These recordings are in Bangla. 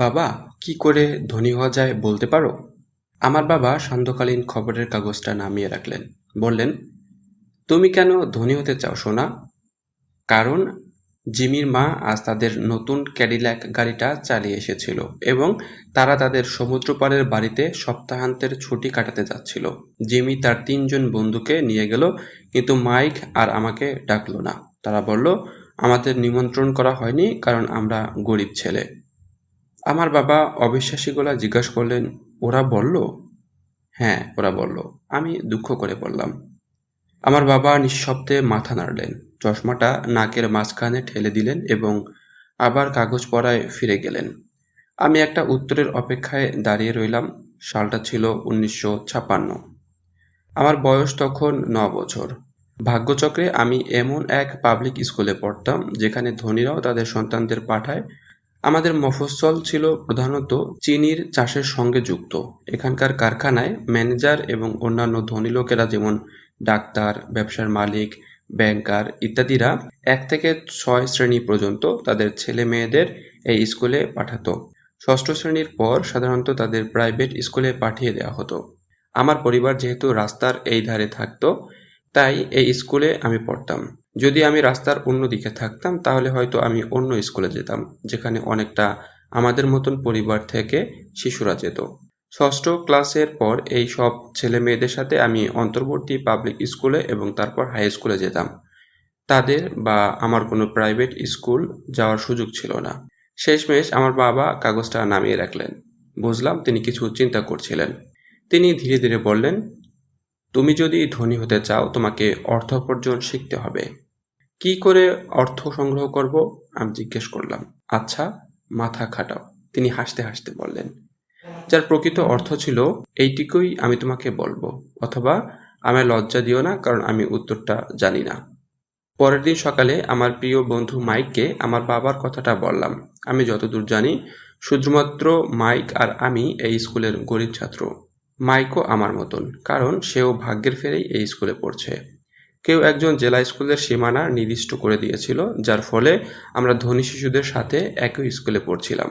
বাবা, কি করে ধনী হওয়া যায় বলতে পারো? আমার বাবা সান্ধ্যকালীন খবরের কাগজটা নামিয়ে রাখলেন। বললেন, তুমি কেন ধনী হতে চাও, সোনা? কারণ জিমির মা আজ তাদের নতুন ক্যাডিল্যাক গাড়িটা চালিয়ে এসেছিল এবং তারা তাদের সমুদ্রপাড়ের বাড়িতে সপ্তাহান্তের ছুটি কাটাতে যাচ্ছিল। জিমি তার তিনজন বন্ধুকে নিয়ে গেল, কিন্তু মাইক আর আমাকে ডাকলো না। তারা বলল, আমাদের নিমন্ত্রণ করা হয়নি, কারণ আমরা গরিব ছেলে। আমার বাবা অবিশ্বাসী গলা জিজ্ঞাসা করলেন, ওরা বলল? হ্যাঁ ওরা বলল। আমি দুঃখ করে বললাম আমার বাবা নিঃশব্দে মাথা নাড়লেন, চশমাটা নাকের মাঝখানে ঠেলে দিলেন এবং আবার কাগজ পড়ায় ফিরে গেলেন। আমি একটা উত্তরের অপেক্ষায় দাঁড়িয়ে রইলাম, সালটা ছিল উনিশশো ছাপান্ন আমার বয়স তখন ন বছর। ভাগ্যচক্রে আমি এমন এক পাবলিক স্কুলে পড়তাম, যেখানে ধনীরাও তাদের সন্তানদের পাঠায় আমাদের মফস্বল ছিল প্রধানত চিনির চাষের সঙ্গে যুক্ত। এখানকার কারখানায় ম্যানেজার এবং অন্যান্য ধনী লোকেরা যেমন ডাক্তার, ব্যবসার মালিক, ব্যাংকার ইত্যাদিরা এক থেকে ছয় শ্রেণি পর্যন্ত তাদের ছেলে মেয়েদের এই স্কুলে পাঠাতো। ষষ্ঠ শ্রেণির পর সাধারণত তাদের প্রাইভেট স্কুলে পাঠিয়ে দেওয়া হতো। আমার পরিবার যেহেতু রাস্তার এই ধারে থাকতো, তাই এই স্কুলে আমি পড়তাম। যদি আমি রাস্তার অন্য দিকে থাকতাম, তাহলে হয়তো আমি অন্য স্কুলে যেতাম, যেখানে অনেকটা আমাদের মতন পরিবার থেকে শিশুরা যেত। ষষ্ঠ ক্লাসের পর এই সব ছেলে মেয়েদের সাথে আমি অন্তর্বর্তী পাবলিক স্কুলে এবং তারপর হাই স্কুলে যেতাম। তাদের বা আমার কোনো প্রাইভেট স্কুল যাওয়ার সুযোগ ছিল না। শেষমেশ আমার বাবা কাগজটা নামিয়ে রাখলেন। বুঝলাম তিনি কিছু চিন্তা করছিলেন। তিনি ধীরে ধীরে বললেন তুমি যদি ধনী হতে চাও, তোমাকে অর্থ উপার্জন শিখতে হবে। কি করে অর্থ সংগ্রহ করব? আমি জিজ্ঞেস করলাম। আচ্ছা মাথা খাটাও। তিনি হাসতে হাসতে বললেন, যার প্রকৃত অর্থ ছিল, এইটুকুই আমি তোমাকে বলব, অথবা আমায় লজ্জা দিও না, কারণ আমি উত্তরটা জানি না। পরের দিন সকালে আমার প্রিয় বন্ধু মাইককে আমার বাবার কথাটা বললাম। আমি যতদূর জানি, শুধুমাত্র মাইক আর আমি এই স্কুলের গরিব ছাত্র। মাইকও আমার মতন, কারণ সেও ভাগ্যের ফেরেই এই স্কুলে পড়ছে। কেউ একজন জেলা স্কুলের সীমানা নির্দিষ্ট করে দিয়েছিল, যার ফলে আমরা ধনী শিশুদের সাথে একই স্কুলে পড়ছিলাম।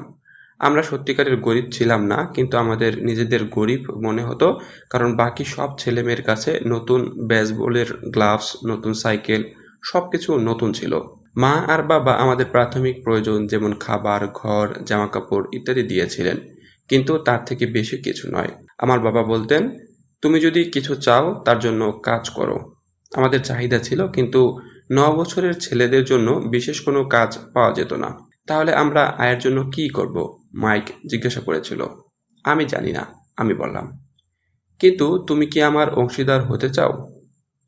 আমরা সত্যিকারের গরিব ছিলাম না, কিন্তু আমাদের নিজেদের গরিব মনে হতো, কারণ বাকি সব ছেলেমেয়ের কাছে নতুন বেসবলের গ্লাভস, নতুন সাইকেল সব কিছু নতুন ছিল। মা আর বাবা আমাদের প্রাথমিক প্রয়োজন যেমন খাবার, ঘর, জামাকাপড় ইত্যাদি দিয়েছিলেন, কিন্তু তার থেকে বেশি কিছু নয়। আমার বাবা বলতেন, তুমি যদি কিছু চাও, তার জন্য কাজ করো। আমাদের চাহিদা ছিল, কিন্তু ন বছরের ছেলেদের জন্য বিশেষ কোনো কাজ পাওয়া যেত না। তাহলে আমরা আয়ের জন্য কি করব? মাইক জিজ্ঞাসা করেছিল। আমি জানি না, আমি বললাম। কিন্তু তুমি কি আমার অংশীদার হতে চাও?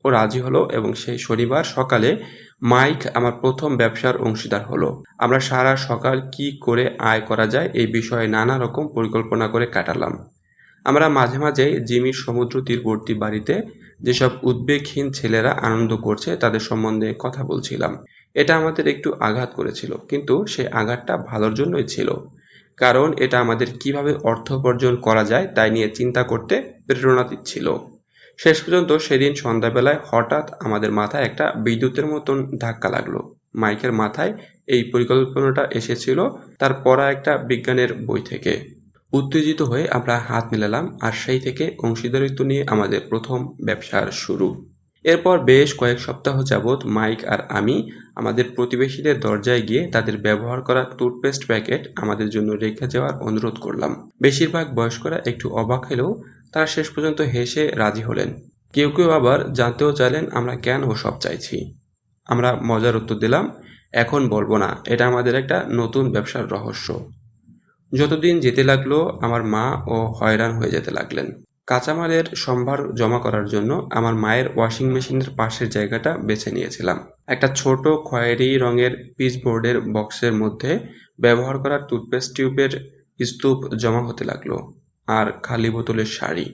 ও রাজি হলো এবং সেই শনিবার সকালে মাইক আমার প্রথম ব্যবসার অংশীদার হলো। আমরা সারা সকাল কি করে আয় করা যায়, এই বিষয়ে নানা রকম পরিকল্পনা করে কাটালাম। আমরা মাঝে মাঝে জিমির সমুদ্র তীরবর্তী বাড়িতে যেসব উদ্বেগহীন ছেলেরা আনন্দ করছে তাদের সম্বন্ধে কথা বলছিলাম। এটা আমাদের একটু আঘাত করেছিল, কিন্তু সেই আঘাতটা ভালোর জন্যই ছিল। কারণ এটা আমাদের কীভাবে অর্থ উপার্জন করা যায় তাই নিয়ে চিন্তা করতে প্রেরণা দিচ্ছিল। শেষ পর্যন্ত সেদিন সন্ধ্যাবেলায় হঠাৎ আমাদের মাথায় একটা বিদ্যুতের মতন ধাক্কা লাগল। মাইকের মাথায় এই পরিকল্পনাটা এসেছিল তার পড়া একটা বিজ্ঞানের বই থেকে। উত্তেজিত হয়ে আমরা হাত মেলালাম আর সেই থেকে অংশীদারিত্ব নিয়ে আমাদের প্রথম ব্যবসার শুরু। এরপর বেশ কয়েক সপ্তাহ যাবৎ মাইক আর আমি আমাদের প্রতিবেশীদের দরজায় গিয়ে তাদের ব্যবহার করা টুথপেস্ট প্যাকেট আমাদের জন্য রেখে যাওয়ার অনুরোধ করলাম। বেশিরভাগ বয়স্করা একটু অবাক হলেও তারা শেষ পর্যন্ত হেসে রাজি হলেন। কেউ কেউ আবার জানতেও চাইলেন আমরা কেন সব চাইছি। আমরা মজার উত্তর দিলাম, এখন বলব না, এটা আমাদের একটা নতুন ব্যবসার রহস্য। যতদিন যেতে লাগল, আমার মা ও হয়রান হয়ে যেতে লাগলেন। কাঁচামালের সম্ভার জমা করার জন্য আমার মায়ের ওয়াশিং মেশিনের পাশের জায়গাটা বেছে নিয়েছিলাম। একটা ছোট খয়েরি রঙের পিচবোর্ডের বক্সের মধ্যে ব্যবহার করা টুথপেস্ট টিউবের স্তূপ জমা হতে লাগল, আর খালি বোতলের শাড়ি।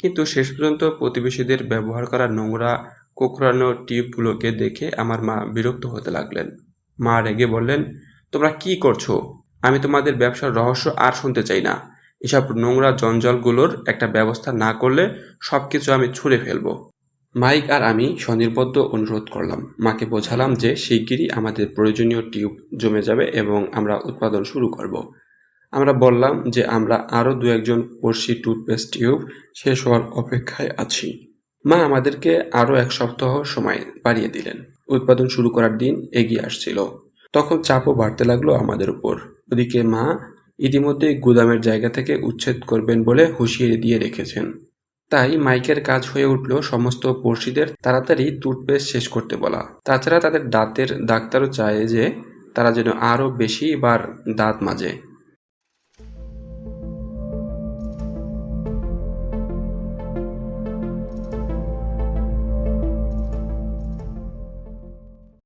কিন্তু শেষ পর্যন্ত প্রতিবেশীদের ব্যবহার করা নোংরা, কোকড়ানো টিউবগুলোকে দেখে আমার মা বিরক্ত হতে লাগলেন। মা রেগে বললেন, তোমরা কি করছ? আমি তোমাদের ব্যবসার রহস্য আর শুনতে চাই না। এসব নোংরা জঞ্জলগুলোর একটা ব্যবস্থা না করলে সব কিছু আমি ছুঁড়ে ফেলব। মাইক আর আমি স্বনির্বদ্ধ অনুরোধ করলাম। মাকে বোঝালাম যে শিগগিরই আমাদের প্রয়োজনীয় টিউব জমে যাবে এবং আমরা উৎপাদন শুরু করব। আমরা বললাম যে আমরা আরও দু একজন পড়শি টুথপেস্ট টিউব শেষ হওয়ার অপেক্ষায় আছি। মা আমাদেরকে আরও এক সপ্তাহ সময় বাড়িয়ে দিলেন। উৎপাদন শুরু করার দিন এগিয়ে আসছিল। তখন চাপও বাড়তে লাগল আমাদের উপর। ওদিকে মা ইতিমধ্যেই গুদামের জায়গা থেকে উচ্ছেদ করবেন বলে হুঁশিয়ে দিয়ে রেখেছেন। তাই মাইকের কাজ হয়ে উঠল সমস্ত পড়শিদের তাড়াতাড়ি টুথপেস্ট শেষ করতে বলা। তাছাড়া তাদের দাঁতের ডাক্তারও চায় যে তারা যেন আরও বেশি বার দাঁত মাজে।